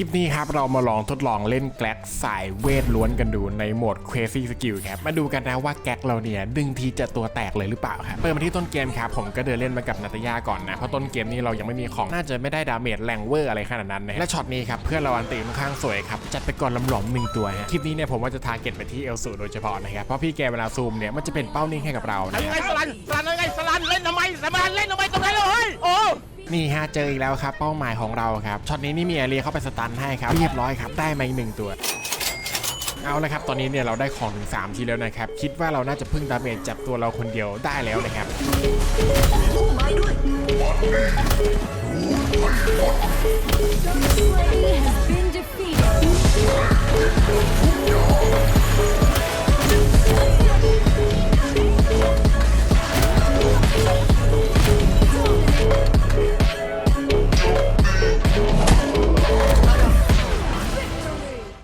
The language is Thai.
คลิปนี้ครับเรามาลองทดลองเล่นแกล็กสายเวทล้วนกันดูในโหมด Crazy Skill ครับมาดูกันนะว่าแกล็กเราเนี่ยดึงทีจะตัวแตกเลยหรือเปล่าครับเปิดมาที่ต้นเกมครับผมก็เดินเล่นมากับนาตยาก่อนนะเพราะต้นเกมนี้เรายังไม่มีของน่าจะไม่ได้ดาเมจแรงเวอร์อะไรขนาดนั้นนะและช็อตนี้ครับเพื่อนเราอันตีค่อนข้างสวยครับจัดไปก่อนลำหลอมหนึ่งตัวฮะคลิปนี้เนี่ยผมว่าจะทาร์เก็ตไปที่เอลสูโดยเฉพาะนะครับเพราะพี่แกเวลาซูมเนี่ยมันจะเป็นเป้านิ่งให้กับเรานะไงสลันสลันไงส นี่ฮะเจออีกแล้วครับเป้าหมายของเราครับช็อตนี้นี่มีแอเรียเข้าไปสตันให้ครับเรียบร้อยครับได้มาอีกหนึ่งตัวเอาละครับ ตอนนี้เนี่ยเราได้ของถึง3ทีแล้วนะครับ คิดว่าเราน่าจะพึ่งดาเมจจับตัวเราคนเดียวได้แล้วนะครับไม้ด้วย